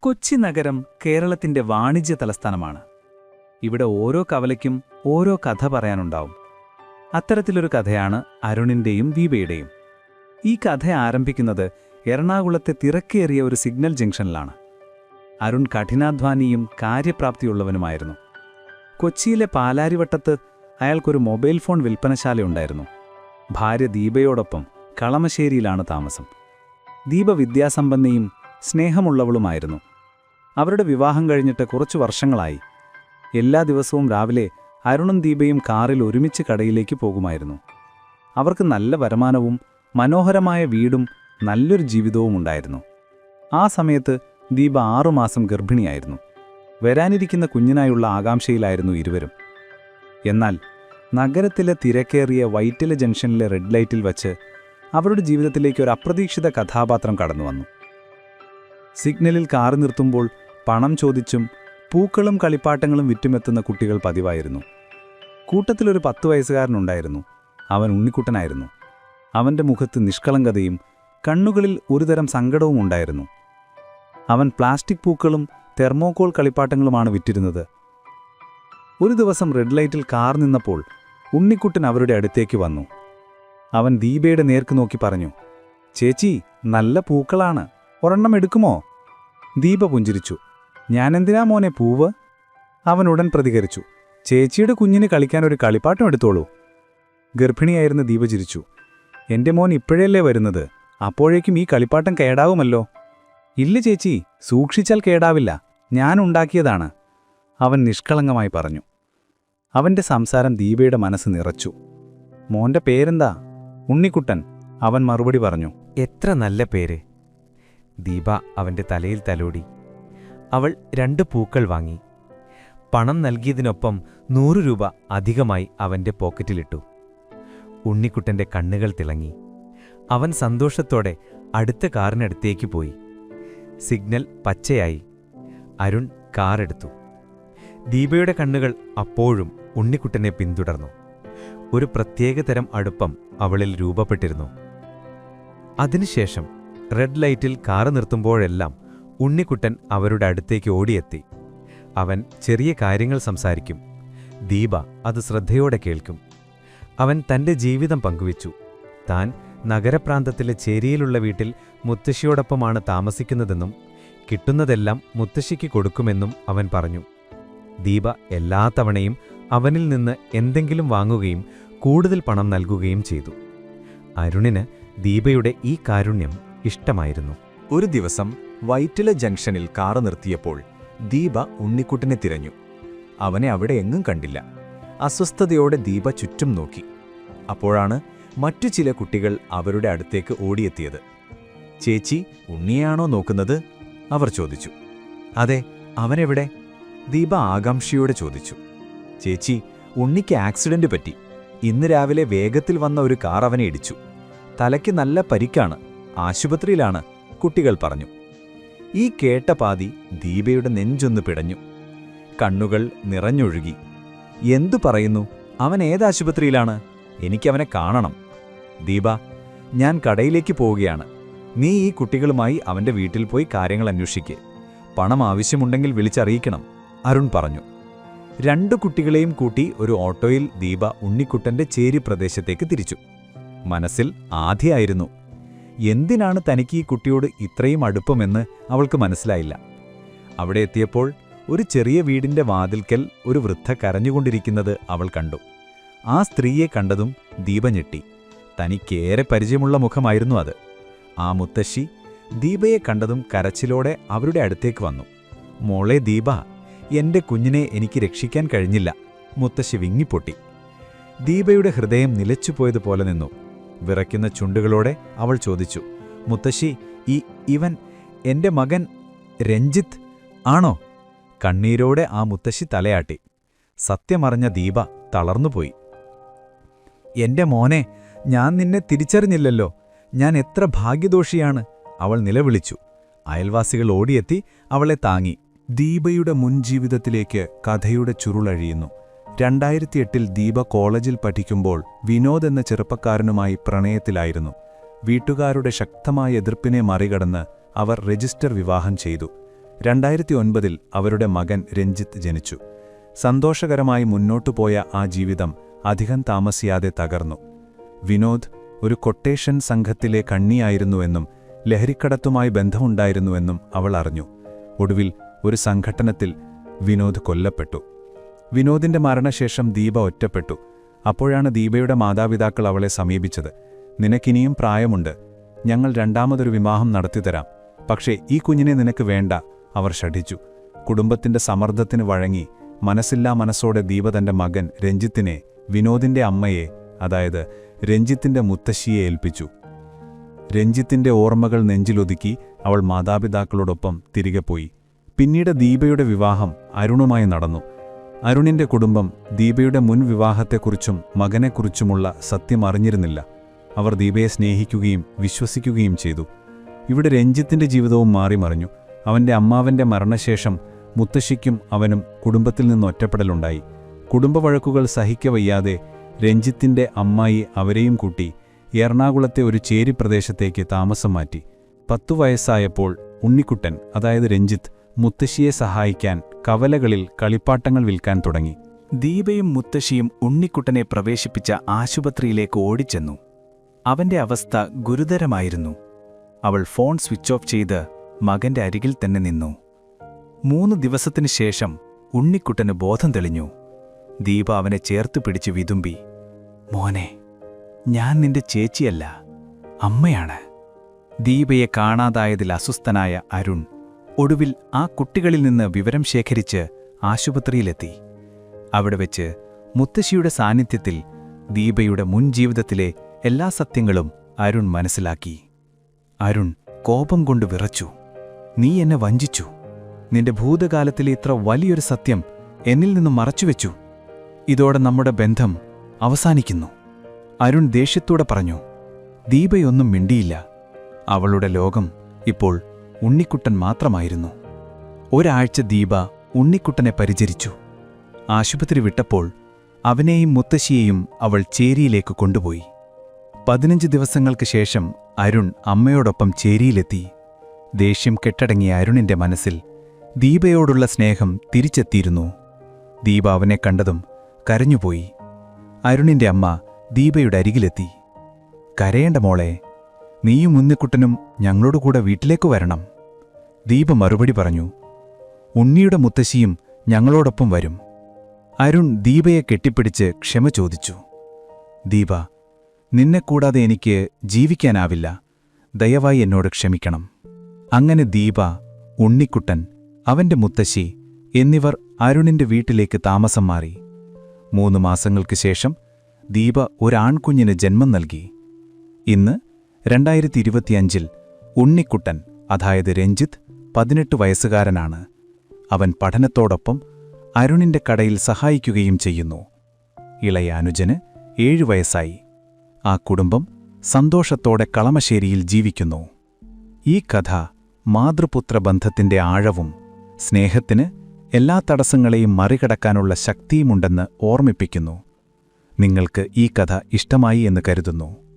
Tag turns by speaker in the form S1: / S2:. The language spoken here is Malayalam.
S1: കൊച്ചി നഗരം കേരളത്തിന്റെ വാണിജ്യ തലസ്ഥാനമാണ്. ഇവിടെ ഓരോ കവലയ്ക്കും ഓരോ കഥ പറയാനുണ്ടാവും. അത്തരത്തിലൊരു കഥയാണ് അരുണിന്റെയും ദീപയുടെയും ഈ കഥ ആരംഭിക്കുന്നത് എറണാകുളത്തെ തിരക്കേറിയ ഒരു സിഗ്നൽ ജംഗ്ഷനിലാണ്. അരുൺ കഠിനാധ്വാനിയും കാര്യപ്രാപ്തിയുള്ളവനുമായിരുന്നു. കൊച്ചിയിലെ പാലാരിവട്ടത്ത് അയാൾക്കൊരു മൊബൈൽ ഫോൺ വിൽപ്പനശാലയുണ്ടായിരുന്നു ഭാര്യ ദീപയോടൊപ്പം കളമശ്ശേരിയിലാണ് താമസം. ദീപ വിദ്യാസമ്പന്നയും സ്നേഹമുള്ളവളുമായിരുന്നു. അവരുടെ വിവാഹം കഴിഞ്ഞിട്ട് കുറച്ചു വർഷങ്ങളായി. എല്ലാ ദിവസവും രാവിലെ അരുണും ദീപയും കാറിൽ ഒരുമിച്ച് കടയിലേക്ക് പോകുമായിരുന്നു. അവർക്ക് നല്ല വരുമാനവും മനോഹരമായ വീടും നല്ലൊരു ജീവിതവും ഉണ്ടായിരുന്നു. ആ സമയത്ത് ദീപ ആറുമാസം ഗർഭിണിയായിരുന്നു. വരാനിരിക്കുന്ന കുഞ്ഞിനായുള്ള ആകാംക്ഷയിലായിരുന്നു ഇരുവരും. എന്നാൽ നഗരത്തിലെ തിരക്കേറിയ വൈറ്റില ജംഗ്ഷനിലെ റെഡ് ലൈറ്റിൽ വച്ച് അവരുടെ ജീവിതത്തിലേക്ക് ഒരു അപ്രതീക്ഷിത കഥാപാത്രം കടന്നു വന്നു സിഗ്നലിൽ കാർ നിർത്തുമ്പോൾ പണം ചോദിച്ചും പൂക്കളും കളിപ്പാട്ടങ്ങളും വിറ്റുമെത്തുന്ന കുട്ടികൾ പതിവായിരുന്നു. കൂട്ടത്തിലൊരു പത്ത് വയസ്സുകാരനുണ്ടായിരുന്നു. അവൻ ഉണ്ണിക്കുട്ടനായിരുന്നു. അവന്റെ മുഖത്ത് നിഷ്കളങ്കതയും കണ്ണുകളിൽ ഒരുതരം സങ്കടവും ഉണ്ടായിരുന്നു. അവൻ പ്ലാസ്റ്റിക് പൂക്കളും തെർമോകോൾ കളിപ്പാട്ടങ്ങളുമാണ് വിറ്റിരുന്നത്. ഒരു ദിവസം റെഡ് ലൈറ്റിൽ കാർ നിന്നപ്പോൾ ഉണ്ണിക്കുട്ടൻ അവരുടെ അടുത്തേക്ക് വന്നു. അവൻ ദീപയുടെ നേർക്ക് നോക്കി പറഞ്ഞു ചേച്ചി നല്ല പൂക്കളാണ്. ഒരെണ്ണം എടുക്കുമോ? ദീപ പുഞ്ചിരിച്ചു. ഞാനെന്തിനാ മോനെ പൂവ്? അവൻ ഉടൻ പ്രതികരിച്ചു. ചേച്ചിയുടെ കുഞ്ഞിന് കളിക്കാൻ ഒരു കളിപ്പാട്ടം എടുത്തോളൂ. ഗർഭിണിയായിരുന്ന ദീപ ചിരിച്ചു. എന്റെ മോൻ ഇപ്പോഴല്ലേ വരുന്നത്? അപ്പോഴേക്കും ഈ കളിപ്പാട്ടം കേടാവുമല്ലോ? ഇല്ല ചേച്ചി സൂക്ഷിച്ചാൽ കേടാവില്ല. ഞാൻ ഉണ്ടാക്കിയതാണ്. അവൻ നിഷ്കളങ്കമായി പറഞ്ഞു. അവന്റെ സംസാരം ദീപയുടെ മനസ്സ് നിറച്ചു. മോന്റെ പേരെന്താ? ഉണ്ണിക്കുട്ടൻ അവൻ മറുപടി പറഞ്ഞു.
S2: എത്ര നല്ല പേര്. ദീപ അവന്റെ തലയിൽ തലോടി. അവൾ രണ്ട് പൂക്കൾ വാങ്ങി. പണം നൽകിയതിനൊപ്പം നൂറു രൂപ അധികമായി അവന്റെ പോക്കറ്റിലിട്ടു. ഉണ്ണിക്കുട്ടന്റെ കണ്ണുകൾ തിളങ്ങി. അവൻ സന്തോഷത്തോടെ അടുത്ത കാറിനടുത്തേക്ക് പോയി. സിഗ്നൽ പച്ചയായി. അരുൺ കാറെടുത്തു. ദീപയുടെ കണ്ണുകൾ അപ്പോഴും ഉണ്ണിക്കുട്ടനെ പിന്തുടർന്നു. ഒരു പ്രത്യേകതരം അടുപ്പം അവളിൽ രൂപപ്പെട്ടിരുന്നു. അതിനുശേഷം റെഡ് ലൈറ്റിൽ കാറ് നിർത്തുമ്പോഴെല്ലാം ഉണ്ണിക്കുട്ടൻ അവരുടെ അടുത്തേക്ക് ഓടിയെത്തി. അവൻ ചെറിയ കാര്യങ്ങൾ സംസാരിക്കും. ദീപ അത് ശ്രദ്ധയോടെ കേൾക്കും. അവൻ തന്റെ ജീവിതം പങ്കുവച്ചു. താൻ നഗരപ്രാന്തത്തിലെ ചേരിയിലുള്ള വീട്ടിൽ മുത്തശ്ശിയോടൊപ്പമാണ് താമസിക്കുന്നതെന്നും കിട്ടുന്നതെല്ലാം മുത്തശ്ശിക്ക് കൊടുക്കുമെന്നും അവൻ പറഞ്ഞു. ദീപ എല്ലാ തവണയും അവനിൽ നിന്ന് എന്തെങ്കിലും വാങ്ങുകയും കൂടുതൽ പണം നൽകുകയും ചെയ്തു. അരുണിന് ദീപയുടെ ഈ കാരുണ്യം ഇഷ്ടമായിരുന്നു.
S3: ഒരു ദിവസം വൈറ്റില ജംഗ്ഷനിൽ കാറ് നിർത്തിയപ്പോൾ ദീപ ഉണ്ണിക്കുട്ടനെ തിരഞ്ഞു. അവനെ അവിടെ എങ്ങും കണ്ടില്ല. അസ്വസ്ഥതയോടെ ദീപ ചുറ്റും നോക്കി. അപ്പോഴാണ് മറ്റു ചില കുട്ടികൾ അവരുടെ അടുത്തേക്ക് ഓടിയെത്തിയത്. ചേച്ചി ഉണ്ണിയാണോ നോക്കുന്നത്? അവർ ചോദിച്ചു. അതെ അവനെവിടെ? ദീപ ആകാംക്ഷയോടെ ചോദിച്ചു. ചേച്ചി ഉണ്ണിക്ക് ആക്സിഡന്റ് പറ്റി. ഇന്ന് രാവിലെ വേഗത്തിൽ വന്ന ഒരു കാർ അവനെ ഇടിച്ചു. തലയ്ക്ക് നല്ല പരിക്കാണ്. ആശുപത്രിയിലാണ് കുട്ടികൾ പറഞ്ഞു. ഈ കേട്ട പാതി ദീപയുടെ നെഞ്ചൊന്ന് പിടഞ്ഞു. കണ്ണുകൾ നിറഞ്ഞൊഴുകി. എന്തു പറയുന്നു? അവൻ ഏതാശുപത്രിയിലാണ് എനിക്കവനെ കാണണം. ദീപ ഞാൻ കടയിലേക്ക് പോവുകയാണ്. നീ ഈ കുട്ടികളുമായി അവന്റെ വീട്ടിൽ പോയി കാര്യങ്ങൾ അന്വേഷിക്ക്. പണം ആവശ്യമുണ്ടെങ്കിൽ വിളിച്ചറിയിക്കണം അരുൺ പറഞ്ഞു. രണ്ടു കുട്ടികളെയും കൂട്ടി ഒരു ഓട്ടോയിൽ ദീപ ഉണ്ണിക്കുട്ടന്റെ ചേരി പ്രദേശത്തേക്ക് തിരിച്ചു. മനസ്സിൽ ആദ്യമായിരുന്നു എന്തിനാണ് തനിക്ക് ഈ കുട്ടിയോട് ഇത്രയും അടുപ്പമെന്ന് അവൾക്ക് മനസ്സിലായില്ല. അവിടെ എത്തിയപ്പോൾ ഒരു ചെറിയ വീടിന്റെ വാതിൽക്കൽ ഒരു വൃദ്ധ കരഞ്ഞുകൊണ്ടിരിക്കുന്നത് അവൾ കണ്ടു. ആ സ്ത്രീയെ കണ്ടതും ദീപ ഞെട്ടി. തനിക്കേറെ പരിചയമുള്ള മുഖമായിരുന്നു അത്. ആ മുത്തശ്ശി ദീപയെ കണ്ടതും കരച്ചിലോടെ അവരുടെ അടുത്തേക്ക് വന്നു. മോളെ ദീപ എന്റെ കുഞ്ഞിനെ എനിക്ക് രക്ഷിക്കാൻ കഴിഞ്ഞില്ല. മുത്തശ്ശി വിങ്ങിപ്പൊട്ടി. ദീപയുടെ ഹൃദയം നിലച്ചുപോയതുപോലെ നിന്നു. വിറയ്ക്കുന്ന ചുണ്ടുകളോടെ അവൾ ചോദിച്ചു മുത്തശ്ശി ഈ ഇവൻ എന്റെ മകൻ രഞ്ജിത്ത് ആണോ? കണ്ണീരോടെ ആ മുത്തശ്ശി തലയാട്ടി. സത്യമറിഞ്ഞ ദീപ തളർന്നുപോയി. എന്റെ മോനെ ഞാൻ നിന്നെ തിരിച്ചറിഞ്ഞില്ലല്ലോ. ഞാൻ എത്ര ഭാഗ്യദോഷിയാണ് അവൾ നിലവിളിച്ചു. അയൽവാസികൾ ഓടിയെത്തി അവളെ താങ്ങി.
S4: ദീപയുടെ മുൻജീവിതത്തിലേക്ക് കഥയുടെ ചുരുളഴിയുന്നു. രണ്ടായിരത്തിയെട്ടിൽ ദീപ കോളേജിൽ പഠിക്കുമ്പോൾ വിനോദ് എന്ന ചെറുപ്പക്കാരനുമായി പ്രണയത്തിലായിരുന്നു. വീട്ടുകാരുടെ ശക്തമായ എതിർപ്പിനെ മറികടന്ന് അവർ രജിസ്റ്റർ വിവാഹം ചെയ്തു. രണ്ടായിരത്തി ഒൻപതിൽ അവരുടെ മകൻ രഞ്ജിത്ത് ജനിച്ചു. സന്തോഷകരമായി മുന്നോട്ടു പോയ ആ ജീവിതം അധികം താമസിയാതെ തകർന്നു. വിനോദ് ഒരു കൊട്ടേഷൻ സംഘത്തിലെ കണ്ണിയായിരുന്നുവെന്നും ലഹരിക്കടത്തുമായി ബന്ധമുണ്ടായിരുന്നുവെന്നും അവൾ അറിഞ്ഞു. ഒടുവിൽ ഒരു സംഘട്ടനത്തിൽ വിനോദ് കൊല്ലപ്പെട്ടു. വിനോദിന്റെ മരണശേഷം ദീപ ഒറ്റപ്പെട്ടു. അപ്പോഴാണ് ദീപയുടെ മാതാപിതാക്കൾ അവളെ സമീപിച്ചത്. നിനക്കിനിയും പ്രായമുണ്ട്. ഞങ്ങൾ രണ്ടാമതൊരു വിവാഹം നടത്തിത്തരാം. പക്ഷേ ഈ കുഞ്ഞിനെ നിനക്ക് വേണ്ട അവർ ഷഠിച്ചു കുടുംബത്തിന്റെ സമ്മർദ്ദത്തിന് വഴങ്ങി മനസ്സില്ലാ മനസ്സോടെ ദീപ തന്റെ മകൻ രഞ്ജിത്തിനെ വിനോദിന്റെ അമ്മയെ അതായത് രഞ്ജിത്തിന്റെ മുത്തശ്ശിയെ ഏൽപ്പിച്ചു. രഞ്ജിത്തിന്റെ ഓർമ്മകൾ നെഞ്ചിലൊതുക്കി അവൾ മാതാപിതാക്കളോടൊപ്പം തിരികെ പോയി. പിന്നീട് ദീപയുടെ വിവാഹം അരുണുമായി നടന്നു. അരുണിന്റെ കുടുംബം ദീപയുടെ മുൻ വിവാഹത്തെക്കുറിച്ചും മകനെക്കുറിച്ചുമുള്ള സത്യം അറിഞ്ഞിരുന്നില്ല. അവർ ദീപയെ സ്നേഹിക്കുകയും വിശ്വസിക്കുകയും ചെയ്തു. ഇവിടെ രഞ്ജിത്തിന്റെ ജീവിതവും മാറിമറിഞ്ഞു അവന്റെ അമ്മാവന്റെ മരണശേഷം മുത്തശ്ശിക്കും അവനും കുടുംബത്തിൽ നിന്ന് ഒറ്റപ്പെടലുണ്ടായി. കുടുംബവഴക്കുകൾ സഹിക്കവയ്യാതെ രഞ്ജിത്തിന്റെ അമ്മായി അവരെയും കൂട്ടി എറണാകുളത്തെ ഒരു ചേരി പ്രദേശത്തേക്ക് താമസം മാറ്റി. പത്തു വയസ്സായപ്പോൾ ഉണ്ണിക്കുട്ടൻ അതായത് രഞ്ജിത്ത് മുത്തശ്ശിയെ സഹായിക്കാൻ കവലകളിൽ കളിപ്പാട്ടങ്ങൾ വിൽക്കാൻ തുടങ്ങി.
S1: ദീപയും മുത്തശ്ശിയും ഉണ്ണിക്കുട്ടനെ പ്രവേശിപ്പിച്ച ആശുപത്രിയിലേക്ക് ഓടിച്ചെന്നു. അവന്റെ അവസ്ഥ ഗുരുതരമായിരുന്നു. അവൾ ഫോൺ സ്വിച്ച് ഓഫ് ചെയ്ത് മകന്റെ അരികിൽ തന്നെ നിന്നു. മൂന്ന് ദിവസത്തിനു ശേഷം ഉണ്ണിക്കുട്ടന് ബോധം തെളിഞ്ഞു. ദീപ അവനെ ചേർത്തു പിടിച്ച് വിതുമ്പി മോനെ ഞാൻ നിന്റെ ചേച്ചിയല്ല അമ്മയാണ്. ദീപയെ കാണാതായതിൽ അസ്വസ്ഥനായ അരുൺ ഒടുവിൽ ആ കുട്ടികളിൽ നിന്ന് വിവരം ശേഖരിച്ച് ആശുപത്രിയിലെത്തി. അവിടെ വെച്ച് മുത്തശ്ശിയുടെ സാന്നിധ്യത്തിൽ ദീപയുടെ മുൻ ജീവിതത്തിലെ എല്ലാ സത്യങ്ങളും അരുൺ മനസ്സിലാക്കി. അരുൺ കോപം കൊണ്ട് വിറച്ചു. നീ എന്നെ വഞ്ചിച്ചു. നിന്റെ ഭൂതകാലത്തിലെ ഇത്ര വലിയൊരു സത്യം എന്നിൽ നിന്നും മറച്ചുവെച്ചു. ഇതോടെ നമ്മുടെ ബന്ധം അവസാനിക്കുന്നു. അരുൺ ദേഷ്യത്തോടെ പറഞ്ഞു ദീപയൊന്നും മിണ്ടിയില്ല. അവളുടെ ലോകം ഇപ്പോൾ ഉണ്ണിക്കുട്ടൻ മാത്രമായിരുന്നു. ഒരാഴ്ച ദീപ ഉണ്ണിക്കുട്ടനെ പരിചരിച്ചു. ആശുപത്രി വിട്ടപ്പോൾ അവനെയും മുത്തശ്ശിയെയും അവൾ ചേരിയിലേക്ക് കൊണ്ടുപോയി. പതിനഞ്ച് ദിവസങ്ങൾക്ക് ശേഷം അരുൺ അമ്മയോടൊപ്പം ചേരിയിലെത്തി. ദേഷ്യം കെട്ടടങ്ങിയ അരുണിന്റെ മനസ്സിൽ ദീപയോടുള്ള സ്നേഹം തിരിച്ചെത്തിയിരുന്നു. ദീപ അവനെ കണ്ടതും കരഞ്ഞുപോയി. അരുണിന്റെ അമ്മ ദീപയുടെ അരികിലെത്തി. കരയേണ്ട മോളെ നീയും ഉണ്ണിക്കുട്ടനും ഞങ്ങളോട് കൂടെ വീട്ടിലേക്ക് വരണം. ദീപ മറുപടി പറഞ്ഞു ഉണ്ണിയുടെ മുത്തശ്ശിയും ഞങ്ങളോടൊപ്പം വരും. അരുൺ ദീപയെ കെട്ടിപ്പിടിച്ച് ക്ഷമ ചോദിച്ചു. ദീപ നിന്നെ കൂടാതെ എനിക്ക് ജീവിക്കാനാവില്ല. ദയവായി എന്നോട് ക്ഷമിക്കണം. അങ്ങനെ ദീപ ഉണ്ണിക്കുട്ടൻ അവന്റെ മുത്തശ്ശി എന്നിവർ അരുണിന്റെ വീട്ടിലേക്ക് താമസം മാറി. മൂന്ന് മാസങ്ങൾക്ക് ശേഷം ദീപ ഒരാൺകുഞ്ഞിന് ജന്മം നൽകി. ഇന്ന് രണ്ടായിരത്തി ഇരുപത്തിയഞ്ചിൽ ഉണ്ണിക്കുട്ടൻ അതായത് രഞ്ജിത്ത് പതിനെട്ട് വയസ്സുകാരനാണ്. അവൻ പഠനത്തോടൊപ്പം അരുണിന്റെ കടയിൽ സഹായിക്കുകയും ചെയ്യുന്നു. ഇളയ അനുജന് ഏഴു വയസ്സായി. ആ കുടുംബം സന്തോഷത്തോടെ കളമശ്ശേരിയിൽ ജീവിക്കുന്നു. ഈ കഥ മാതൃപുത്ര ബന്ധത്തിന്റെ ആഴവും സ്നേഹത്തിന് എല്ലാ തടസ്സങ്ങളെയും മറികടക്കാനുള്ള ശക്തിയുമുണ്ടെന്ന് ഓർമ്മിപ്പിക്കുന്നു. നിങ്ങൾക്ക് ഈ കഥ ഇഷ്ടമായി എന്ന് കരുതുന്നു.